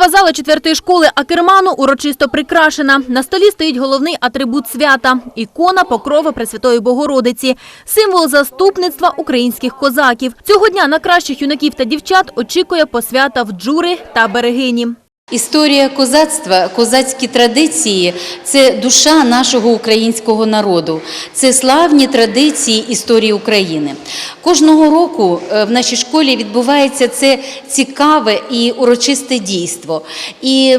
Актова зала четвертої школи Акерману урочисто прикрашена. На столі стоїть головний атрибут свята – ікона Покрови Пресвятої Богородиці, символ заступництва українських козаків. Цього дня на кращих юнаків та дівчат очікує посвята в джури та берегині. Історія козацтва, козацькі традиції це душа нашого українського народу, це славні традиції історії України. Кожного року е, в нашій школі відбувається це цікаве і урочисте дійство. І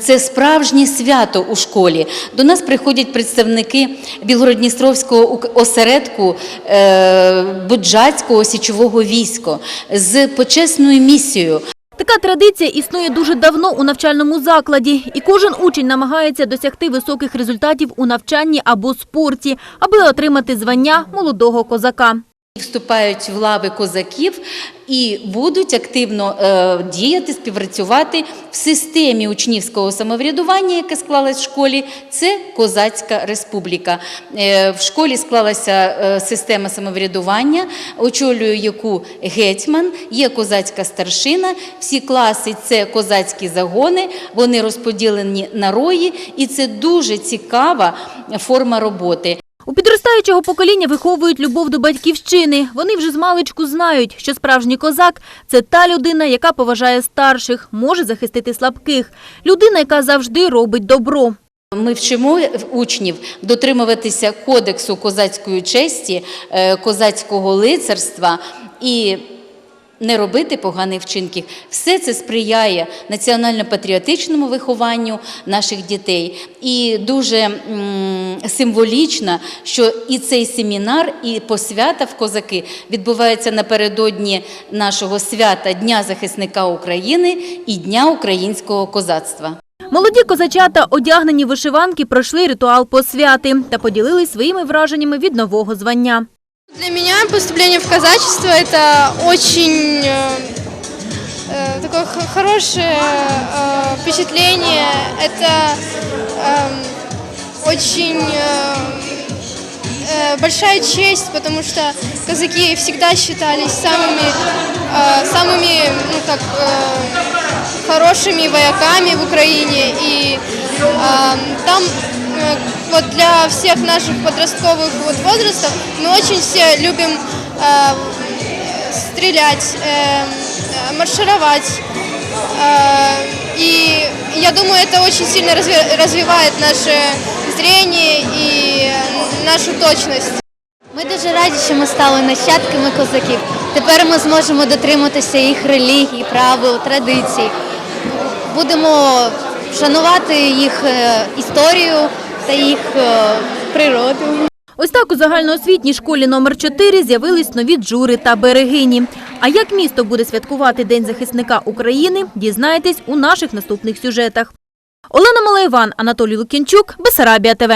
це справжнє свято у школі. До нас приходять представники Білгородністровського осередку е, Буджацького січового війська з почесною місією Така традиція існує дуже давно у навчальному закладі, і кожен учень намагається досягти високих результатів у навчанні або спорті, аби отримати звання молодого козака. Вступають в лави козаків і будуть активно е, діяти, співпрацювати в системі учнівського самоврядування, яке склалась в школі. Це Козацька республіка. Е, в школі склалася е, система самоврядування, очолює яку гетьман, є козацька старшина. Всі класи це козацькі загони, вони розподілені на рої, і це дуже цікава форма роботи. У підростаючого покоління виховують любов до батьківщини. Вони вже з маличку знають, що справжній козак – це та людина, яка поважає старших, може захистити слабких. Людина, яка завжди робить добро. Ми вчимо учнів дотримуватися кодексу козацької честі, е, козацького лицарства і не робити поганих вчинків. Все це сприяє національно-патріотичному вихованню наших дітей. І дуже м, символічно, що і цей семінар, і посвята в козаки відбувається напередодні нашого свята Дня захисника України і Дня українського козацтва. Молоді козачата, одягнені вишиванки, пройшли ритуал посвяти та поділились своїми враженнями від нового звання. Для меня поступление в казачество это очень э, э, такое хорошее э, впечатление. Это эм, очень э, э, большая честь, потому что казаки всегда считались самыми, э, самыми ну, так, э, хорошими вояками в Украине. И э, там э, вот для всех наших подростковых вот возрастов мы очень все любим э, стрелять, э, э, маршировать. Э, И я думаю, это очень сильно разви- развивает наше зрение и э, нашу точность. Ми дуже раді, що ми стали нащадками козаків. Тепер ми зможемо дотриматися їх релігій, правил, традицій. Будемо шанувати їх е, історію та їх е, природу. Ось так у загальноосвітній школі номер 4 з'явились нові джури та берегині. А як місто буде святкувати День захисника України, дізнаєтесь у наших наступних сюжетах. Олена Малайван, Анатолій Лукінчук, Бесарабія ТВ.